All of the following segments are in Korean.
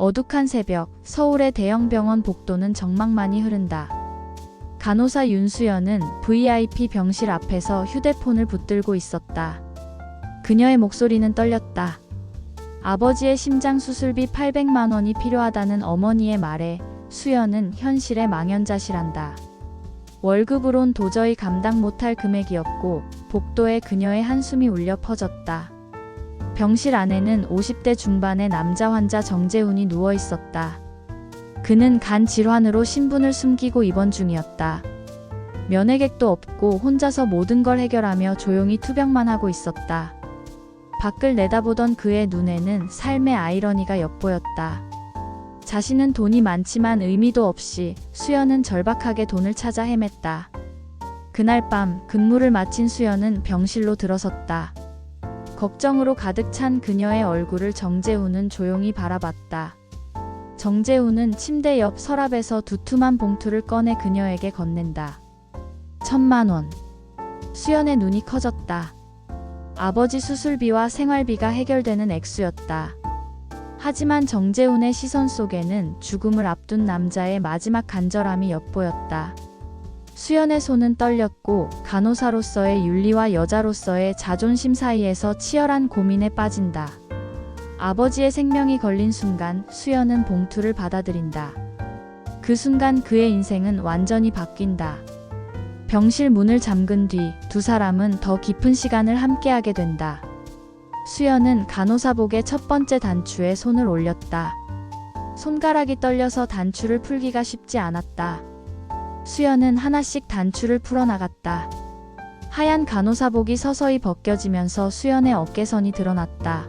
어둑한 새벽, 서울의 대형 병원 복도는 정막만이 흐른다. 간호사 윤수연은 VIP 병실 앞에서 휴대폰을 붙들고 있었다. 그녀의 목소리는 떨렸다. 아버지의 심장 수술비 800만 원이 필요하다는 어머니의 말에 수연은 현실에 망연자실한다. 월급으론 도저히 감당 못할 금액이었고 복도에 그녀의 한숨이 울려 퍼졌다. 병실 안에는 50대 중반의 남자 환자 정재훈이 누워 있었다. 그는 간 질환으로 신분을 숨기고 입원 중이었다. 면회객도 없고 혼자서 모든 걸 해결하며 조용히 투병만 하고 있었다. 밖을 내다보던 그의 눈에는 삶의 아이러니가 엿보였다. 자신은 돈이 많지만 의미도 없이 수연은 절박하게 돈을 찾아 헤맸다. 그날 밤 근무를 마친 수연은 병실로 들어섰다. 걱정으로 가득 찬 그녀의 얼굴을 정재훈은 조용히 바라봤다. 정재훈은 침대 옆 서랍에서 두툼한 봉투를 꺼내 그녀에게 건넨다. 천만 원. 수연의 눈이 커졌다. 아버지 수술비와 생활비가 해결되는 액수였다. 하지만 정재훈의 시선 속에는 죽음을 앞둔 남자의 마지막 간절함이 엿보였다. 수연의 손은 떨렸고 간호사로서의 윤리와 여자로서의 자존심 사이에서 치열한 고민에 빠진다. 아버지의 생명이 걸린 순간 수연은 봉투를 받아들인다. 그 순간 그의 인생은 완전히 바뀐다. 병실 문을 잠근 뒤 두 사람은 더 깊은 시간을 함께하게 된다. 수연은 간호사복의 첫 번째 단추에 손을 올렸다. 손가락이 떨려서 단추를 풀기가 쉽지 않았다. 수연은 하나씩 단추를 풀어나갔다. 하얀 간호사복이 서서히 벗겨지면서 수연의 어깨선이 드러났다.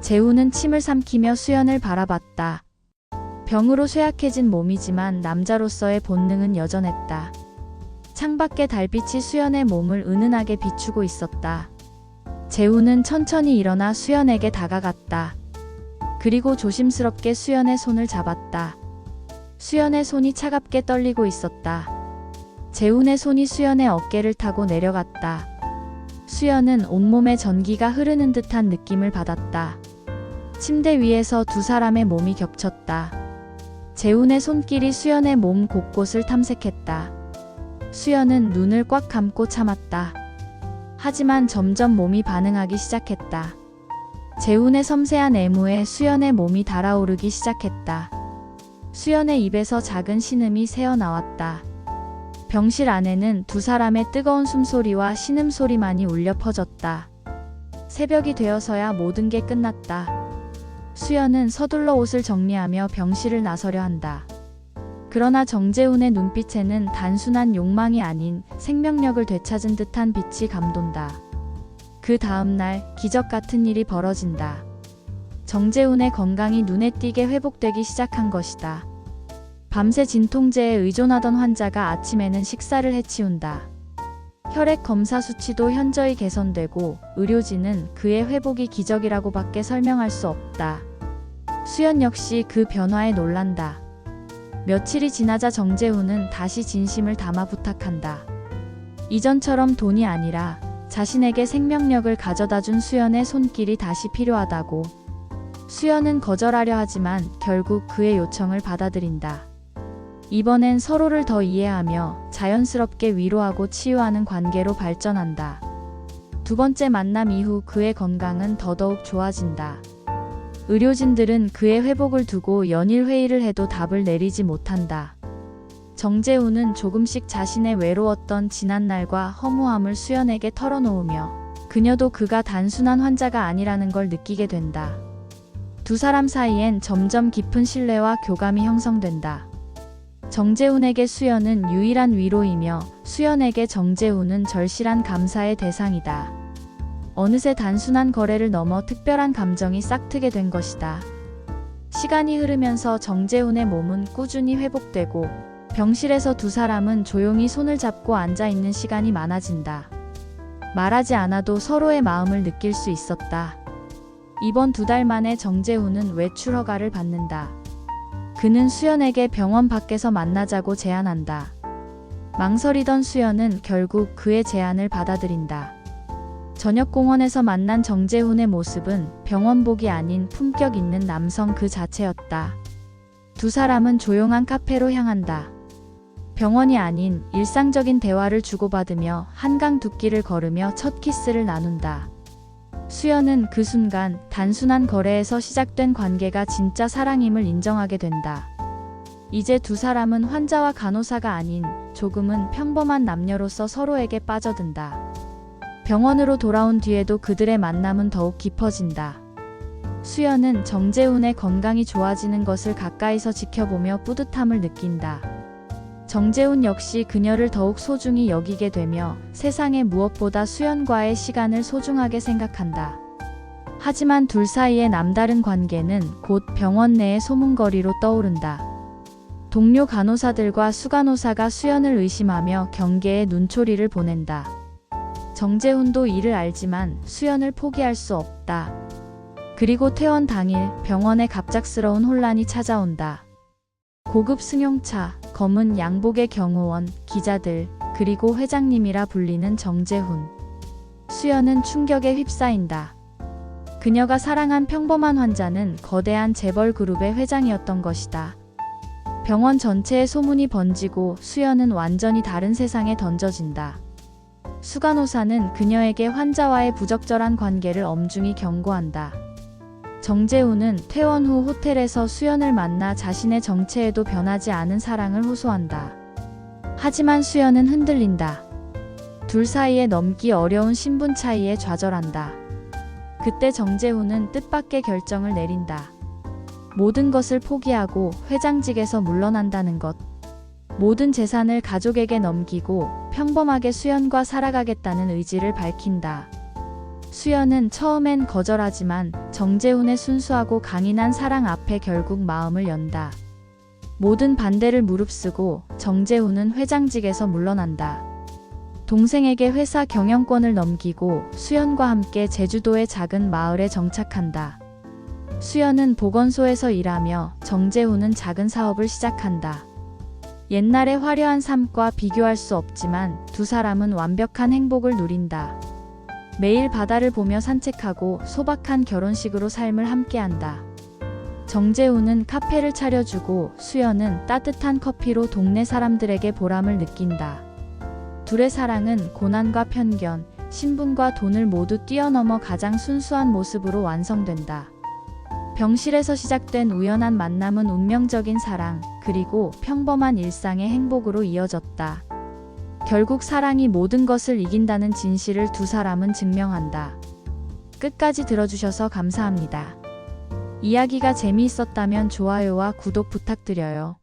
재우는 침을 삼키며 수연을 바라봤다. 병으로 쇠약해진 몸이지만 남자로서의 본능은 여전했다. 창밖의 달빛이 수연의 몸을 은은하게 비추고 있었다. 재우는 천천히 일어나 수연에게 다가갔다. 그리고 조심스럽게 수연의 손을 잡았다. 수연의 손이 차갑게 떨리고 있었다. 재훈의 손이 수연의 어깨를 타고 내려갔다. 수연은 온몸에 전기가 흐르는 듯한 느낌을 받았다. 침대 위에서 두 사람의 몸이 겹쳤다. 재훈의 손길이 수연의 몸 곳곳을 탐색했다. 수연은 눈을 꽉 감고 참았다. 하지만 점점 몸이 반응하기 시작했다. 재훈의 섬세한 애무에 수연의 몸이 달아오르기 시작했다. 수연의 입에서 작은 신음이 새어나왔다. 병실 안에는 두 사람의 뜨거운 숨소리와 신음소리만이 울려 퍼졌다. 새벽이 되어서야 모든 게 끝났다. 수연은 서둘러 옷을 정리하며 병실을 나서려 한다. 그러나 정재훈의 눈빛에는 단순한 욕망이 아닌 생명력을 되찾은 듯한 빛이 감돈다. 그 다음날 기적 같은 일이 벌어진다. 정재훈의 건강이 눈에 띄게 회복되기 시작한 것이다. 밤새 진통제에 의존하던 환자가 아침에는 식사를 해치운다. 혈액 검사 수치도 현저히 개선되고 의료진은 그의 회복이 기적이라고밖에 설명할 수 없다. 수연 역시 그 변화에 놀란다. 며칠이 지나자 정재훈은 다시 진심을 담아 부탁한다. 이전처럼 돈이 아니라 자신에게 생명력을 가져다 준 수연의 손길이 다시 필요하다고. 수연은 거절하려 하지만 결국 그의 요청을 받아들인다. 이번엔 서로를 더 이해하며 자연스럽게 위로하고 치유하는 관계로 발전한다. 두 번째 만남 이후 그의 건강은 더더욱 좋아진다. 의료진들은 그의 회복을 두고 연일 회의를 해도 답을 내리지 못한다. 정재훈은 조금씩 자신의 외로웠던 지난날과 허무함을 수연에게 털어놓으며 그녀도 그가 단순한 환자가 아니라는 걸 느끼게 된다. 두 사람 사이엔 점점 깊은 신뢰와 교감이 형성된다. 정재훈에게 수연은 유일한 위로이며 수연에게 정재훈은 절실한 감사의 대상이다. 어느새 단순한 거래를 넘어 특별한 감정이 싹트게 된 것이다. 시간이 흐르면서 정재훈의 몸은 꾸준히 회복되고 병실에서 두 사람은 조용히 손을 잡고 앉아 있는 시간이 많아진다. 말하지 않아도 서로의 마음을 느낄 수 있었다. 이번 두 달 만에 정재훈은 외출 허가를 받는다. 그는 수연에게 병원 밖에서 만나자고 제안한다. 망설이던 수연은 결국 그의 제안을 받아들인다. 저녁 공원에서 만난 정재훈의 모습은 병원복이 아닌 품격 있는 남성 그 자체였다. 두 사람은 조용한 카페로 향한다. 병원이 아닌 일상적인 대화를 주고받으며 한강 둑길을 걸으며 첫 키스를 나눈다. 수연은 그 순간 단순한 거래에서 시작된 관계가 진짜 사랑임을 인정하게 된다. 이제 두 사람은 환자와 간호사가 아닌 조금은 평범한 남녀로서 서로에게 빠져든다. 병원으로 돌아온 뒤에도 그들의 만남은 더욱 깊어진다. 수연은 정재훈의 건강이 좋아지는 것을 가까이서 지켜보며 뿌듯함을 느낀다. 정재훈 역시 그녀를 더욱 소중히 여기게 되며 세상의 무엇보다 수연과의 시간을 소중하게 생각한다. 하지만 둘 사이의 남다른 관계는 곧 병원 내의 소문거리로 떠오른다. 동료 간호사들과 수간호사가 수연을 의심하며 경계에 눈초리를 보낸다. 정재훈도 이를 알지만 수연을 포기할 수 없다. 그리고 퇴원 당일 병원에 갑작스러운 혼란이 찾아온다. 고급 승용차, 검은 양복의 경호원, 기자들, 그리고 회장님이라 불리는 정재훈. 수연은 충격에 휩싸인다. 그녀가 사랑한 평범한 환자는 거대한 재벌 그룹의 회장이었던 것이다. 병원 전체에 소문이 번지고 수연은 완전히 다른 세상에 던져진다. 수간호사는 그녀에게 환자와의 부적절한 관계를 엄중히 경고한다. 정재훈은 퇴원 후 호텔에서 수연을 만나 자신의 정체에도 변하지 않은 사랑을 호소한다. 하지만 수연은 흔들린다. 둘 사이에 넘기 어려운 신분 차이에 좌절한다. 그때 정재훈은 뜻밖의 결정을 내린다. 모든 것을 포기하고 회장직에서 물러난다는 것. 모든 재산을 가족에게 넘기고 평범하게 수연과 살아가겠다는 의지를 밝힌다. 수연은 처음엔 거절하지만 정재훈의 순수하고 강인한 사랑 앞에 결국 마음을 연다. 모든 반대를 무릅쓰고 정재훈은 회장직에서 물러난다. 동생에게 회사 경영권을 넘기고 수연과 함께 제주도의 작은 마을에 정착한다. 수연은 보건소에서 일하며 정재훈은 작은 사업을 시작한다. 옛날의 화려한 삶과 비교할 수 없지만 두 사람은 완벽한 행복을 누린다. 매일 바다를 보며 산책하고 소박한 결혼식으로 삶을 함께한다. 정재훈은 카페를 차려주고 수연은 따뜻한 커피로 동네 사람들에게 보람을 느낀다. 둘의 사랑은 고난과 편견, 신분과 돈을 모두 뛰어넘어 가장 순수한 모습으로 완성된다. 병실에서 시작된 우연한 만남은 운명적인 사랑, 그리고 평범한 일상의 행복으로 이어졌다. 결국 사랑이 모든 것을 이긴다는 진실을 두 사람은 증명한다. 끝까지 들어주셔서 감사합니다. 이야기가 재미있었다면 좋아요와 구독 부탁드려요.